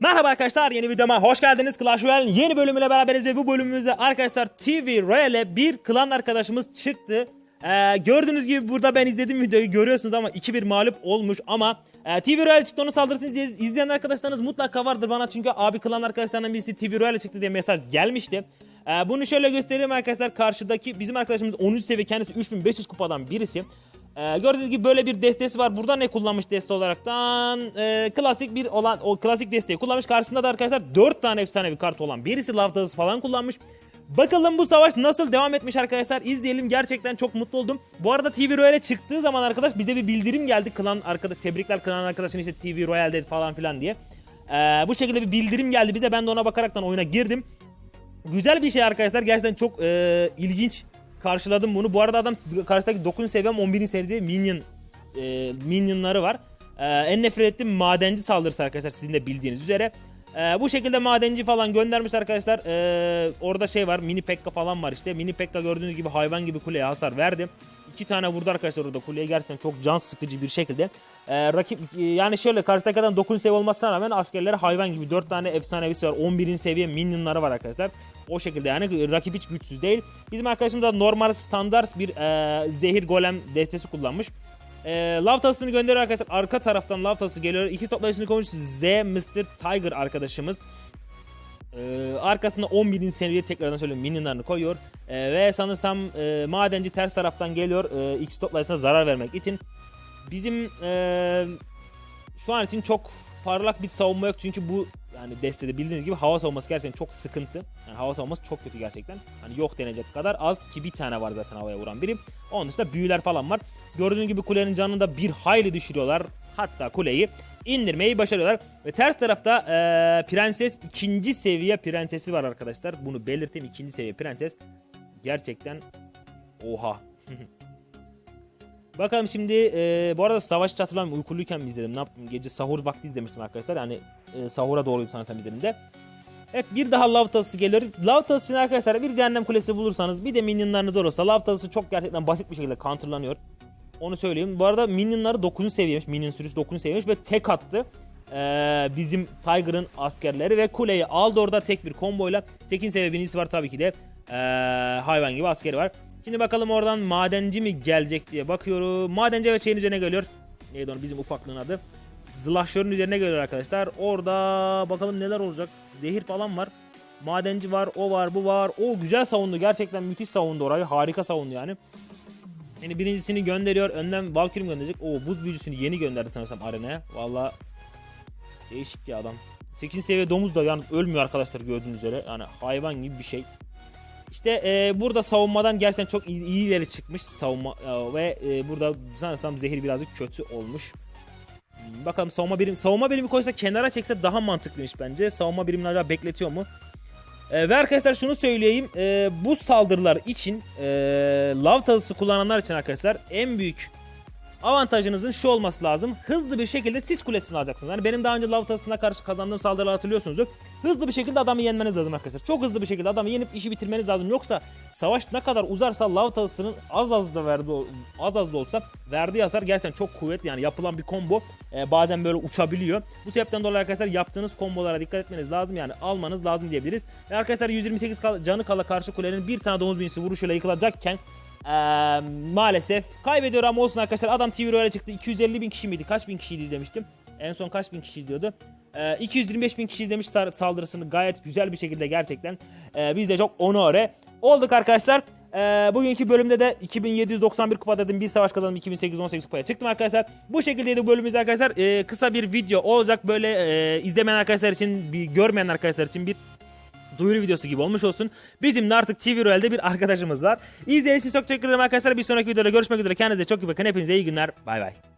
Merhaba arkadaşlar yeni videoma hoş geldiniz. Clash Royale'in yeni bölümüyle beraberiz ve bu bölümümüzde arkadaşlar TV Royale'e bir klan arkadaşımız çıktı. Ee, gördüğünüz gibi burada ben izlediğim videoyu görüyorsunuz ama 2-1 mağlup olmuş ama e, TV Royale çıktı onun saldırısını izley- izleyen arkadaşlarınız mutlaka vardır bana çünkü abi klan arkadaşlarından birisi TV Royale çıktı diye mesaj gelmişti. Ee, bunu şöyle göstereyim arkadaşlar karşıdaki bizim arkadaşımız 13 seviye kendisi 3500 kupadan birisi. Ee, gördüğünüz gibi böyle bir destesi var. Burada ne kullanmış deste olaraktan? Ee, klasik bir olan o klasik desteği kullanmış. Karşısında da arkadaşlar 4 tane efsanevi kart olan birisi Laftası falan kullanmış. Bakalım bu savaş nasıl devam etmiş arkadaşlar. İzleyelim. Gerçekten çok mutlu oldum. Bu arada TV Royale çıktığı zaman arkadaş bize bir bildirim geldi. Klan arkadaş tebrikler klan arkadaşın işte TV Royale'de falan filan diye. Ee, bu şekilde bir bildirim geldi bize. Ben de ona bakaraktan oyuna girdim. Güzel bir şey arkadaşlar. Gerçekten çok e, ilginç karşıladım bunu. Bu arada adam karşıdaki 9. seviyem 11. seviyede minion e, minyonları var. E, en nefret ettiğim madenci saldırısı arkadaşlar sizin de bildiğiniz üzere. E, bu şekilde madenci falan göndermiş arkadaşlar. E, orada şey var mini pekka falan var işte. Mini pekka gördüğünüz gibi hayvan gibi kuleye hasar verdi. İki tane vurdu arkadaşlar orada kuleye gerçekten çok can sıkıcı bir şekilde. E, rakip e, yani şöyle karşıdaki adam 9 seviye olmasına rağmen askerleri hayvan gibi 4 tane efsanevisi var. 11. seviye minyonları var arkadaşlar. O şekilde yani rakip hiç güçsüz değil. Bizim arkadaşımız da normal standart bir e, zehir golem destesi kullanmış. E, lav tasını gönderiyor arkadaşlar. Arka taraftan lav tası geliyor. İki toplayıcısını koymuş Z Mr. Tiger arkadaşımız. E, arkasında 11. seviye tekrardan söyleyeyim minyonlarını koyuyor. E, ve sanırsam e, madenci ters taraftan geliyor. E, X toplayıcısına zarar vermek için. Bizim e, şu an için çok parlak bir savunma yok çünkü bu yani destede bildiğiniz gibi hava savunması gerçekten çok sıkıntı. Yani hava savunması çok kötü gerçekten. Hani yok denecek kadar az ki bir tane var zaten havaya vuran biri. Onun dışında büyüler falan var. Gördüğünüz gibi kulenin canını da bir hayli düşürüyorlar. Hatta kuleyi indirmeyi başarıyorlar. Ve ters tarafta eee, prenses ikinci seviye prensesi var arkadaşlar. Bunu belirteyim ikinci seviye prenses. Gerçekten oha. Bakalım şimdi e, bu arada savaş hatırlamıyorum uykuluyken mi izledim ne yaptım gece sahur vakti izlemiştim arkadaşlar yani e, sahura doğruydu sanırsam izlediğimde. Evet bir daha lav tası geliyor. Lav tası için arkadaşlar bir cehennem kulesi bulursanız bir de minyonlarınız olursa lav tası çok gerçekten basit bir şekilde counterlanıyor. Onu söyleyeyim. Bu arada minyonları 9. seviyemiş. Minyon sürüsü 9. seviyemiş ve tek attı. Ee, bizim Tiger'ın askerleri ve kuleyi aldı orada tek bir komboyla. 8 seviye var tabii ki de. Ee, hayvan gibi askeri var. Şimdi bakalım oradan madenci mi gelecek diye bakıyorum. Madenci evet şeyin üzerine geliyor. Neydi onu bizim ufaklığın adı. Zılahşörün üzerine geliyor arkadaşlar. Orada bakalım neler olacak. Zehir falan var. Madenci var, o var, bu var. O güzel savundu. Gerçekten müthiş savundu orayı. Harika savundu yani. Yani birincisini gönderiyor. Önden Valkyrie gönderecek. O buz büyücüsünü yeni gönderdi sanırsam arenaya. Valla değişik bir adam. 8 seviye domuz da yani ölmüyor arkadaşlar gördüğünüz üzere. Yani hayvan gibi bir şey. İşte e, burada savunmadan gerçekten çok iyi, ileri çıkmış savunma e, ve e, burada sanırsam zehir birazcık kötü olmuş. Bakalım savunma birim savunma birimi koysa kenara çekse daha mantıklıymış bence. Savunma birimini acaba bekletiyor mu? E, ve arkadaşlar şunu söyleyeyim. E, bu saldırılar için e, lav tazısı kullananlar için arkadaşlar en büyük avantajınızın şu olması lazım. Hızlı bir şekilde sis kulesini alacaksınız. Yani benim daha önce lav tazısına karşı kazandığım saldırıları hatırlıyorsunuzdur. Hızlı bir şekilde adamı yenmeniz lazım arkadaşlar. Çok hızlı bir şekilde adamı yenip işi bitirmeniz lazım. Yoksa savaş ne kadar uzarsa lav tazısının az az da verdi az az da olsa verdiği hasar gerçekten çok kuvvetli. Yani yapılan bir combo e, bazen böyle uçabiliyor. Bu sebepten dolayı arkadaşlar yaptığınız kombolara dikkat etmeniz lazım. Yani almanız lazım diyebiliriz. Ve arkadaşlar 128 kal- canı kala karşı kulenin bir tane domuz binisi vuruşuyla yıkılacakken Eee, maalesef kaybediyor ama olsun arkadaşlar. Adam TV Royale'e çıktı. 250 bin kişi miydi? Kaç bin kişiydi izlemiştim. En son kaç bin kişi izliyordu? Eee, 225 bin kişi izlemiş saldırısını gayet güzel bir şekilde gerçekten. Eee, biz de çok onore olduk arkadaşlar. Eee, bugünkü bölümde de 2791 kupa dedim. Bir savaş kazandım 2818 kupaya çıktım arkadaşlar. Bu şekildeydi bölümümüz arkadaşlar. Eee, kısa bir video olacak. Böyle eee, izlemeyen arkadaşlar için, bir görmeyen arkadaşlar için bir duyuru videosu gibi olmuş olsun. Bizim de artık TV Royale'de bir arkadaşımız var. İzlediğiniz için çok teşekkür ederim arkadaşlar. Bir sonraki videoda görüşmek üzere. Kendinize çok iyi bakın. Hepinize iyi günler. Bay bay.